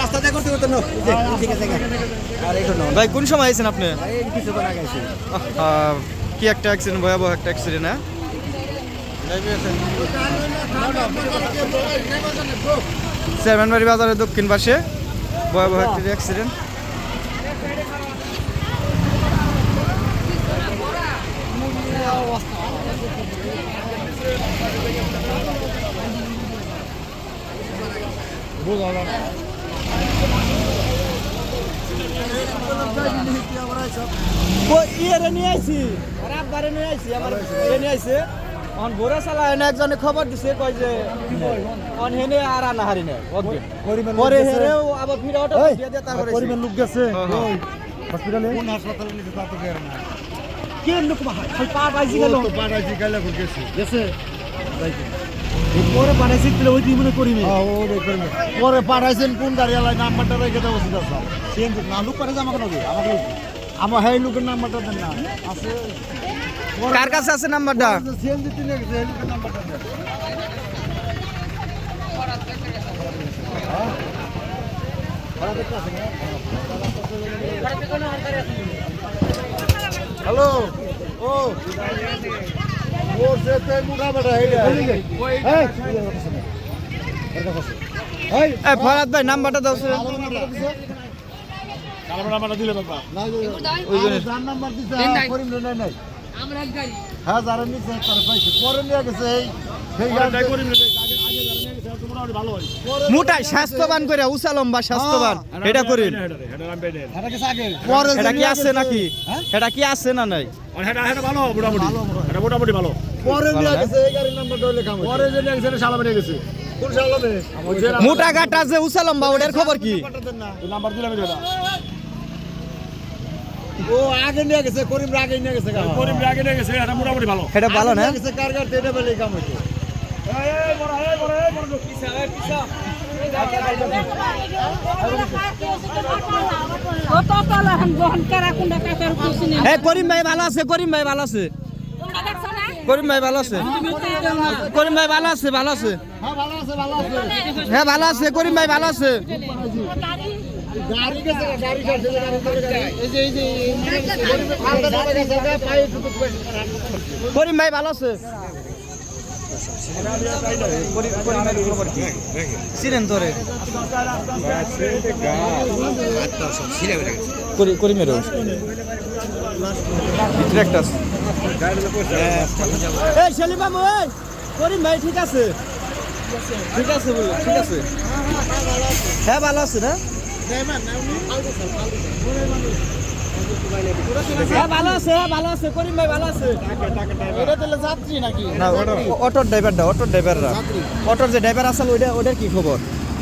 রাস্তা দিয়ে করতে করতে ভাই কোন সময় আইছেন আপনি? কি একটা অ্যাক্সিডেন্ট ভয়াবহ একটা অ্যাক্সিডেন্ট হ্যাঁ? চেয়ারম্যানবাড়ি বাজারের দক্ষিণ পাশে ভয়াবহ একটি অ্যাক্সিডেন্ট নিয়ে আইছি আর আব্বারে নিয়ে আইছি আমার ইয়ে নিয়ে আইছে অন ভোরে চালা এনে একজনে খবর দিছে কয় যে অন হেনে আর আনা হারি না পরে হেরেও আবার ফিরে অটো দিয়ে দিয়ে তারপরে পরিমাণ লোক গেছে। হ্যাঁ, হ্যাঁ। হসপিটালে কোন হাসপাতালে নিতে তা তো বের না। কে লোক খালি পা পাইছি গেল। পাড়াইছি গাইলা করে গেছে। গেছে? পরে পাঠাইছি তাহলে ওই মনে করি হ্যাঁ পরে পাঠাইছেন কোন গাড়িওয়ালা নাম্বারটা রেখে দেবো সিধা স্যার সেম না লোক পাঠাইছে আমাকে নাকি আমাকে আমার হ্যাঁ লোকের নাম্বারটা দেন না আছে কার কাছে আছে নাম্বারটা দিতে লেগেছে এই লোকের নাম্বারটা দেন হ্যালো ও ফরাদ ভাই নাম্বারটা দাও হ্যাঁ, হ্যাঁ যারা নিচ্ছে তারা পাইছে পরে নিয়ে গেছে এই মোটাই স্বাস্থ্যবান করে উঁচা লম্বা স্বাস্থ্যবান। এটা করিন। পরে এটা কি আছে নাকি? হ্যাঁ? এটা কি আছে না নাই? মোটামুটি। নিয়ে মোটা গাটা যে উঁচা লম্বা ওটার খবর কি? নাম্বার দিলাম ও আগে নিয়ে গেছে করিম আগে নিয়ে গেছে করিম এটা ভালো। না? গেছে কার গাড়ি এটা বেলে কাম হইছে। করিম ভাই ভালো আছে করিম ভাই ভালো আছে। করিম ভাই ভালো আছে? করিম ভাই ভালো আছে ভালো আছে? হ্যাঁ ভালো আছে ভালো আছে হ্যাঁ ভালো আছে করিম ভাই ভালো আছে। গাড়ি গাড়ি গেছে গাড়ি গেছে গাড়ি চলে গেছে এই যে এই যে খালটা চলে গেছে গা পায়ে টুকু করিম ভাই ভালো আছে? চিনেন তোরে। করি- ভিতরে একটা আছে। এই শালি বাবু এই। করিম ভাই ঠিক আছে? ঠিক আছে বলল ঠিক আছে। হ্যাঁ ভালো আছে না? হ্যাঁ ভালো আছে হ্যাঁ অটোর ড্রাইভারটা অটোর ড্রাইভাররা। অটোর যে ড্রাইভার আসল ওইটা ওটার কি খবর?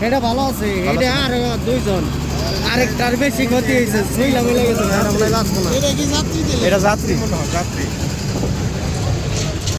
এটা ভালো আছে। এটা আর দুইজন। আরেকটার বেশি ক্ষতি হয়েছে। এটা কি যাত্রী এটা যাত্রী। যাত্রী।